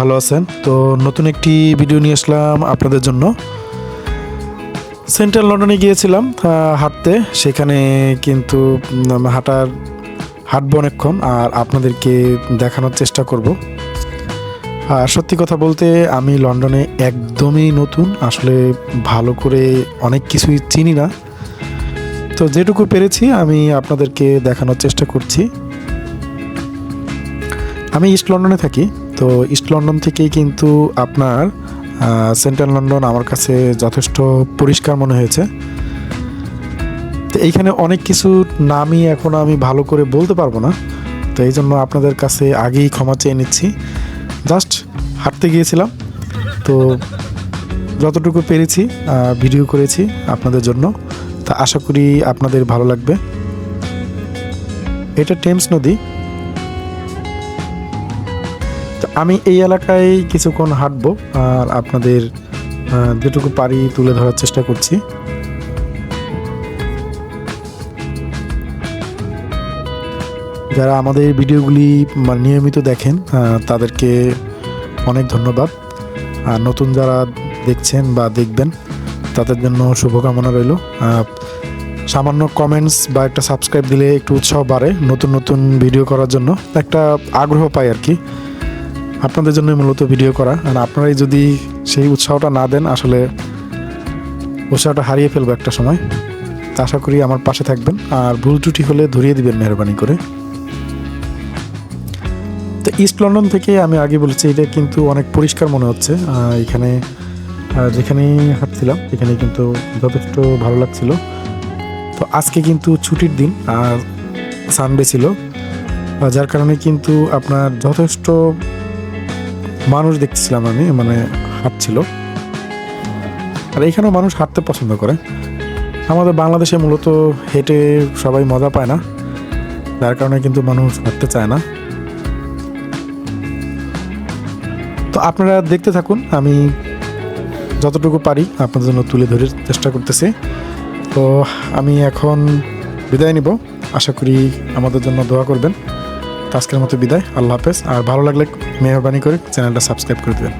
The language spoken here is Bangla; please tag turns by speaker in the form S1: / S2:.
S1: ভালো আছেন? তো নতুন একটি ভিডিও নিয়ে আসলাম আপনাদের জন্য। সেন্ট্রাল লন্ডনে গিয়েছিলাম হাঁটতে। সেখানে কিন্তু হাঁটার, হাঁটবো অনেকক্ষণ আর আপনাদেরকে দেখানোর চেষ্টা করব। আর সত্যি কথা বলতে, আমি লন্ডনে একদমই নতুন, আসলে ভালো করে অনেক কিছুই চিনি না। তো যেটুকু পেরেছি, আমি আপনাদেরকে দেখানোর চেষ্টা করছি। আমি ইস্ট লন্ডনে থাকি। তো ইস্ট লন্ডন থেকেই কিন্তু আপনার সেন্ট্রাল লন্ডন আমার কাছে যথেষ্ট পরিষ্কার মনে হয়েছে। তো এইখানে অনেক কিছু নামই এখন আমি ভালো করে বলতে পারব না। তো এই জন্য আপনাদের কাছে আগেই ক্ষমা চেয়ে নিচ্ছি। জাস্ট হাঁটতে গিয়েছিলাম। তো যতটুকু পেরেছি ভিডিও করেছি আপনাদের জন্য। তা আশা করি আপনাদের ভালো লাগবে। এটা টেমস নদী। তো আমি এই এলাকায় কিছুক্ষণ হাঁটবো আর আপনাদের যেটুকু পারি তুলে ধরার চেষ্টা করছি। যারা আমাদের ভিডিওগুলি মানে নিয়মিত দেখেন তাদেরকে অনেক ধন্যবাদ। আর নতুন যারা দেখছেন বা দেখবেন, তাদের জন্য শুভকামনা রইল। সামান্য কমেন্টস বা একটা সাবস্ক্রাইব দিলে একটু উৎসাহ বাড়ে নতুন নতুন ভিডিও করার জন্য। একটা আগ্রহ পাই আর কি। আপনাদের জন্য মূলত ভিডিও করা। আর আপনারাই যদি সেই উৎসাহটা না দেন আসলে উৎসাহটা হারিয়ে ফেলব একটা সময়। তা আশা করি আমার পাশে থাকবেন। আর ভুল ত্রুটি হলে ধরিয়ে দিবেন মেহরবানি করে। তো ইস্ট লন্ডন থেকে আমি আগে বলেছি এটা কিন্তু অনেক পরিষ্কার মনে হচ্ছে। এখানে আহ, যেখানেই হাঁটছিলাম এখানে কিন্তু যথেষ্ট ভালো লাগছিল। তো আজকে কিন্তু ছুটির দিন আর সানডে ছিল। যার কারণে কিন্তু আপনার যথেষ্ট মানুষ দেখছিলাম আমি মানে হাঁটছিল। আর এখানেও মানুষ হাঁটতে পছন্দ করে। আমাদের বাংলাদেশে মূলত হেঁটে সবাই মজা পায় না। যার কারণে কিন্তু মানুষ হাঁটতে চায় না। তো আপনারা দেখতে থাকুন, আমি যতটুকু পারি আপনাদের জন্য তুলে ধরে চেষ্টা করতেছি। তো আমি এখন বিদায় নিব। আশা করি আমাদের জন্য দোয়া করবেন। আজকের মতো বিদায়। আল্লাহ হাফেজ। আর ভালো লাগলে মেহরবানি করে চ্যানেলটা সাবস্ক্রাইব করে দেবেন।